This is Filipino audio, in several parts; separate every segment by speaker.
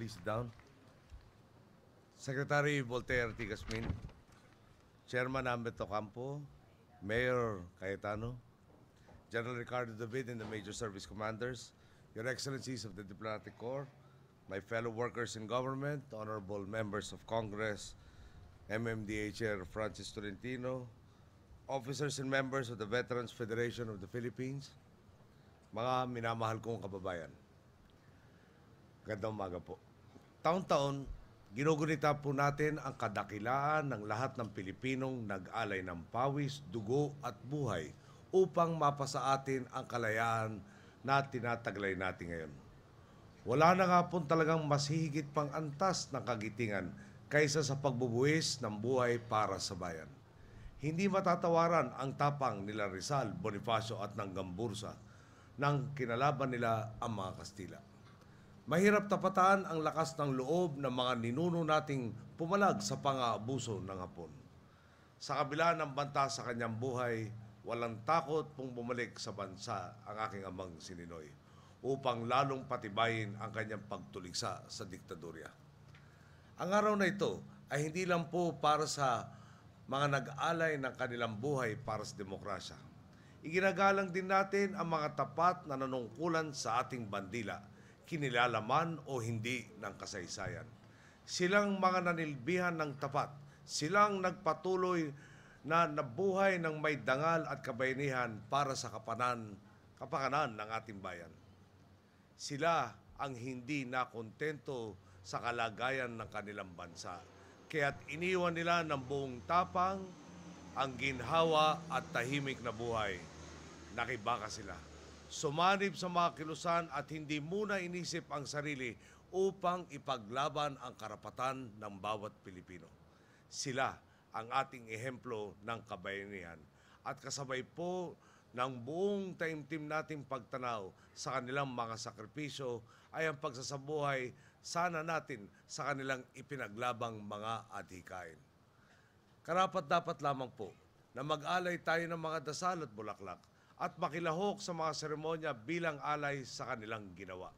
Speaker 1: please down. Secretary Voltaire Tigasmin, Chairman Ambeto Campo, Mayor Cayetano, General Ricardo David and the Major Service Commanders, Your Excellencies of the Diplomatic Corps, my fellow workers in government, honorable members of Congress, MMDA Chair Francis Tolentino, officers and members of the Veterans Federation of the Philippines, mga minamahal kong kababayan. Gandang umaga po. Taon-taon, ginugunita po natin ang kadakilaan ng lahat ng Pilipinong nag-alay ng pawis, dugo at buhay upang mapasa atin ang kalayaan na tinataglay natin ngayon. Wala na nga po talagang mas higit pang antas ng kagitingan kaysa sa pagbubuwis ng buhay para sa bayan. Hindi matatawaran ang tapang nila Rizal, Bonifacio at ng Gambursa nang kinalaban nila ang mga Kastila. Mahirap tapatan ang lakas ng loob ng mga ninuno nating pumalag sa pang-aabuso ng Hapon. Sa kabila ng banta sa kanyang buhay, walang takot pong bumalik sa bansa ang aking amang sininoy upang lalong patibayin ang kanyang pagtuligsa sa diktadurya. Ang araw na ito ay hindi lang po para sa mga nag-alay ng kanilang buhay para sa demokrasya. Iginagalang din natin ang mga tapat na nanungkulan sa ating bandila, kinilalaman o hindi ng kasaysayan. Silang mga nanilbihan ng tapat, silang nagpatuloy na nabuhay ng may dangal at kabayanihan para sa kapanan, kapakanan ng ating bayan. Sila ang hindi nakontento sa kalagayan ng kanilang bansa. Kaya't iniwan nila ng buong tapang ang ginhawa at tahimik na buhay. Nakibaka sila. Sumanib sa mga kilusan at hindi muna inisip ang sarili upang ipaglaban ang karapatan ng bawat Pilipino. Sila ang ating ehemplo ng kabayanihan at kasabay po ng buong taimtim nating pagtanaw sa kanilang mga sakripisyo ay ang pagsasabuhay sana natin sa kanilang ipinaglabang mga adhikain. Karapat dapat lamang po na mag-alay tayo ng mga dasal at bulaklak at makilahok sa mga seremonya bilang alay sa kanilang ginawa.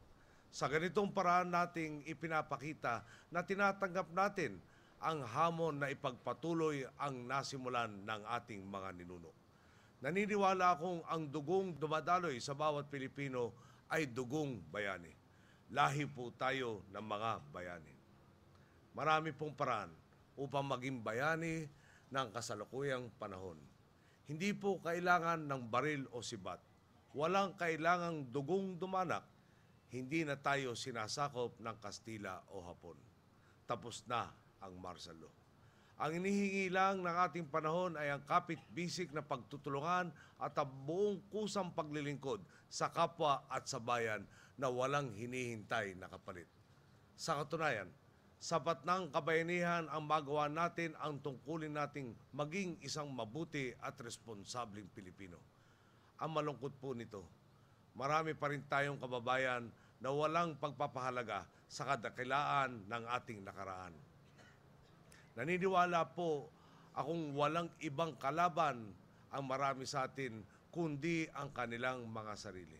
Speaker 1: Sa ganitong paraan nating ipinapakita na tinatanggap natin ang hamon na ipagpatuloy ang nasimulan ng ating mga ninuno. Naniniwala akong ang dugong dumadaloy sa bawat Pilipino ay dugong bayani. Lahi po tayo ng mga bayani. Marami pong paraan upang maging bayani ng kasalukuyang panahon. Hindi po kailangan ng baril o sibat. Walang kailangang dugong dumanak. Hindi na tayo sinasakop ng Kastila o Hapon. Tapos na ang martial law. Ang inihingi lang ng ating panahon ay ang kapit-bisik na pagtutulungan at ang buong kusang paglilingkod sa kapwa at sa bayan na walang hinihintay na kapalit. Sa katunayan, sapat ng kabayanihan ang magawa natin ang tungkulin nating maging isang mabuti at responsableng Pilipino. Ang malungkot po nito, marami pa rin tayong kababayan na walang pagpapahalaga sa kadakilaan ng ating nakaraan. Naniniwala po akong walang ibang kalaban ang marami sa atin kundi ang kanilang mga sarili.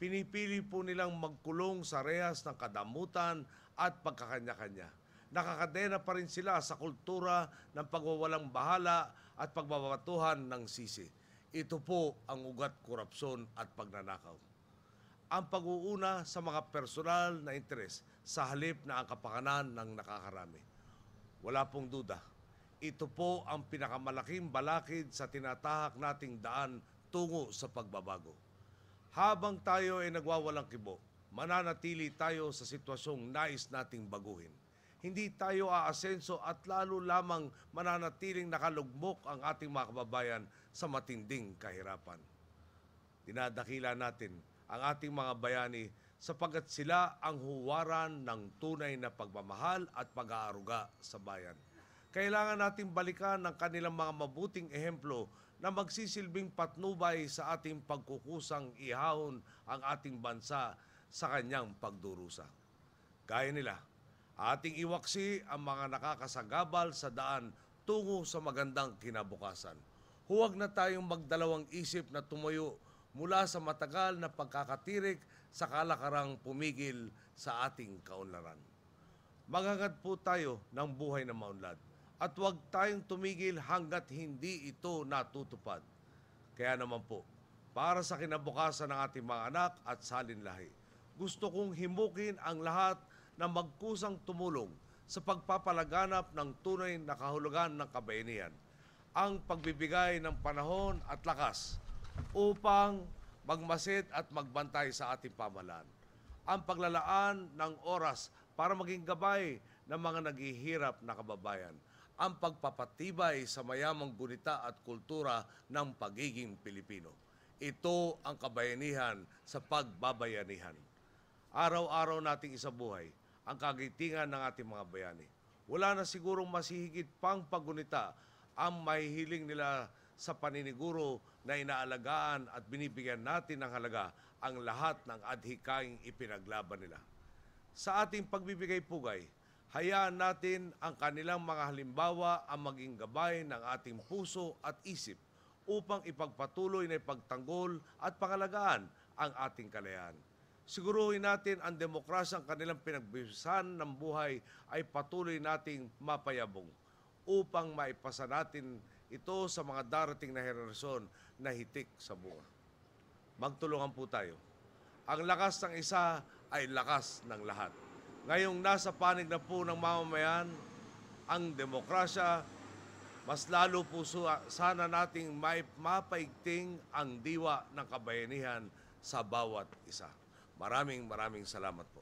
Speaker 1: Pinipili po nilang magkulong sa rehas ng kadamutan at pagkakanya-kanya. Nakakadena pa rin sila sa kultura ng pagwawalang bahala at pagbabatuhan ng sisi. Ito po ang ugat korupsyon at pagnanakaw. Ang pag-uuna sa mga personal na interes sa halip na ang kapakanan ng nakakarami. Wala pong duda. Ito po ang pinakamalaking balakid sa tinatahak nating daan tungo sa pagbabago. Habang tayo ay nagwawalang kibo, mananatili tayo sa sitwasyong nais nating baguhin. Hindi tayo aasenso at lalo lamang mananatiling nakalugmok ang ating mga kababayan sa matinding kahirapan. Dinadakila natin ang ating mga bayani sapagat sila ang huwaran ng tunay na pagmamahal at pag-aaruga sa bayan. Kailangan nating balikan ang kanilang mga mabuting ehemplo na magsisilbing patnubay sa ating pagkukusang ihahon ang ating bansa sa kanyang pagdurusa. Gaya nila, ating iwaksi ang mga nakakasagabal sa daan tungo sa magandang kinabukasan. Huwag na tayong magdalawang isip na tumayo mula sa matagal na pagkakatirik sa kalakarang pumigil sa ating kaunlaran. Maghangad po tayo ng buhay na maunlad. At huwag tayong tumigil hanggat hindi ito natutupad. Kaya naman po, para sa kinabukasan ng ating mga anak at salinlahi, gusto kong himukin ang lahat na magkusang tumulong sa pagpapalaganap ng tunay na kahulugan ng kabayanihan, ang pagbibigay ng panahon at lakas upang magmasid at magbantay sa ating pamahalaan, ang paglalaan ng oras para maging gabay ng mga naghihirap na kababayan, ang pagpapatibay sa mayamang gunita at kultura ng pagiging Pilipino. Ito ang kabayanihan sa pagbabayanihan. Araw-araw nating isabuhay ang kagitingan ng ating mga bayani. Wala na sigurong masihigit pang pagunita ang mahihiling nila sa paniniguro na inaalagaan at binibigyan natin ng halaga ang lahat ng adhikaing ipinaglaban nila. Sa ating pagbibigay pugay, hayaan natin ang kanilang mga halimbawa ang maging gabay ng ating puso at isip upang ipagpatuloy na ipagtanggol at pangalagaan ang ating kalayaan. Siguruhin natin ang demokrasyang kanilang pinagbisan ng buhay ay patuloy nating mapayabong upang maipasa natin ito sa mga darating na henerasyon na hitik sa bunga. Magtulungan po tayo. Ang lakas ng isa ay lakas ng lahat. Ngayong nasa panig na po ng mamamayan, ang demokrasya, mas lalo po sana nating mapaigting ang diwa ng kabayanihan sa bawat isa. Maraming maraming salamat po.